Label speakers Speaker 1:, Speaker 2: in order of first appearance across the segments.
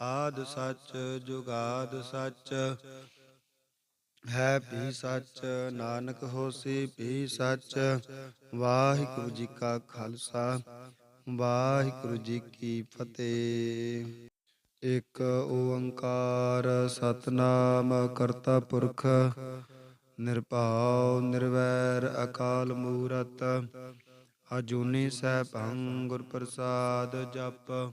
Speaker 1: ਆਦ ਸੱਚ ਜੁਗਾਦ ਸੱਚ। ਹੈ ਭੀ ਸੱਚ, ਨਾਨਕ ਹੋਸੀ ਭੀ ਸੱਚ। ਵਾਹਿਗੁਰੂ ਜੀ ਕਾ ਖਾਲਸਾ, ਵਾਹਿਗੁਰੂ ਜੀ ਕੀ ਫਤਿਹ। ਇਕ ਓੰਕਾਰ ਸਤਨਾਮ ਕਰਤਾ ਪੁਰਖ, ਨਿਰਭਉ ਨਿਰਵੈਰ ਅਕਾਲ ਮੂਰਤ। ਅਜੂਨੀ ਸੈਭੰ ਗੁਰ ਪ੍ਰਸਾਦ ਜਪ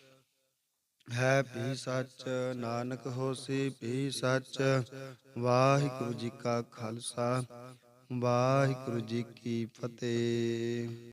Speaker 1: ਹੈ ਵੀ ਸੱਚ, ਨਾਨਕ ਹੋਸੀ ਵੀ ਸੱਚ। ਵਾਹਿਗੁਰੂ ਜੀ ਕਾ ਖਾਲਸਾ, ਵਾਹਿਗੁਰੂ ਜੀ ਕੀ ਫਤਿਹ।